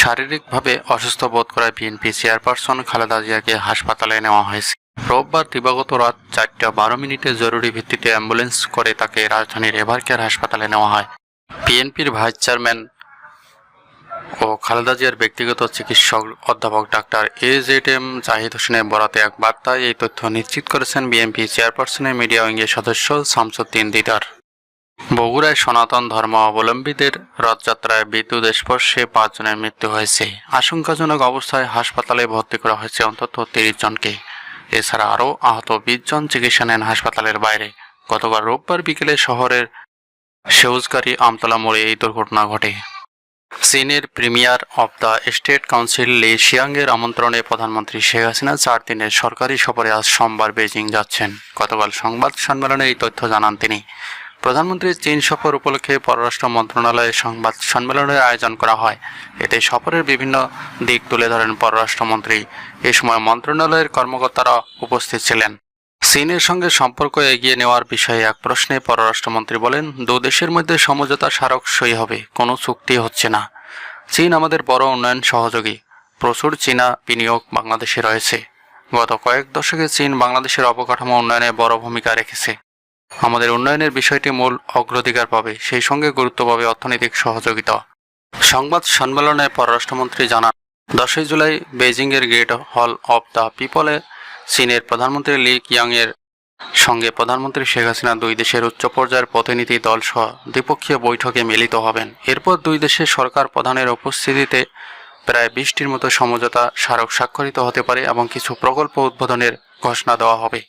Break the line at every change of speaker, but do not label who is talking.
শারীরিকভাবে অসুস্থ বোধ করায় বিএনপি চেয়ারপারসন খালেদা জিয়াকে হাসপাতালে নেওয়া হয়েছে। রোববার দিবাগত রাত চারটা বারো মিনিটে জরুরি ভিত্তিতে অ্যাম্বুলেন্স করে তাকে রাজধানীর এভারকেয়ার হাসপাতালে নেওয়া হয়। বিএনপির ভাইস চেয়ারম্যান ও খালেদা জিয়ার ব্যক্তিগত চিকিৎসক অধ্যাপক doctor A Z M Zahid হোসেনের বরাতে এক বার্তায় এই তথ্য নিশ্চিত করেছেন বিএনপি চেয়ারপারসনের মিডিয়া উইংয়ের সদস্য শামসুদ্দিন দিদার। বগুড়ায় সনাতন ধর্ম অবলম্বীদের রথযাত্রায় বিদ্যুৎ স্পর্শে পাঁচজনের মৃত্যু হয়েছে। আশঙ্কাজনক অবস্থায় হাসপাতালে ভর্তি করা হয়েছে অন্তত তিরিশ জনকে। এছাড়া আরও আহত বিশ জন চিকিৎসা নেন হাসপাতালের বাইরে। গতকাল রোববার বিকেলে শহরের সেউজকারী আমতলা মোড়ে এই দুর্ঘটনা ঘটে। চীনের premier of the state council Li শিয়াংয়ের আমন্ত্রণে প্রধানমন্ত্রী শেখ হাসিনা চার দিনের সরকারি সফরে আজ সোমবার বেজিং যাচ্ছেন। গতকাল সংবাদ সম্মেলনে এই তথ্য জানান তিনি। প্রধানমন্ত্রীর চীন সফর উপলক্ষে পররাষ্ট্র মন্ত্রণালয়ে সংবাদ সম্মেলনের আয়োজন করা হয়। এতে সফরের বিভিন্ন দিক তুলে ধরেন পররাষ্ট্রমন্ত্রী। এ সময় মন্ত্রণালয়ের কর্মকর্তারা উপস্থিত ছিলেন। চীনের সঙ্গে সম্পর্ক এগিয়ে নেওয়ার বিষয়ে এক প্রশ্নে পররাষ্ট্রমন্ত্রী বলেন, দু দেশের মধ্যে সমঝোতা স্মারক সই হবে, কোনো চুক্তি হচ্ছে না। চীন আমাদের বড় উন্নয়ন সহযোগী। প্রচুর চীনা বিনিয়োগ বাংলাদেশে রয়েছে। গত কয়েক দশকে চীন বাংলাদেশের অবকাঠামো উন্নয়নে বড় ভূমিকা রেখেছে। আমাদের উন্নয়নের বিষয়টি মূল অগ্রাধিকার পাবে, সেই সঙ্গে গুরুত্ব পাবে অর্থনৈতিক সহযোগিতা। সংবাদ সম্মেলনে পররাষ্ট্রমন্ত্রী জানান, দশই জুলাই বেজিংয়ের গেট হল অব দ্য পিপলে চীনের প্রধানমন্ত্রী লি কিয়াংয়ের সঙ্গে প্রধানমন্ত্রী শেখ হাসিনা দুই দেশের উচ্চ পর্যায়ের প্রতিনিধি দল সহ দ্বিপক্ষীয় বৈঠকে মিলিত হবেন। এরপর দুই দেশের সরকার প্রধানের উপস্থিতিতে প্রায় বিশটির মতো সমঝোতা স্মারক স্বাক্ষরিত হতে পারে এবং কিছু প্রকল্প উদ্বোধনের ঘোষণা দেওয়া হবে।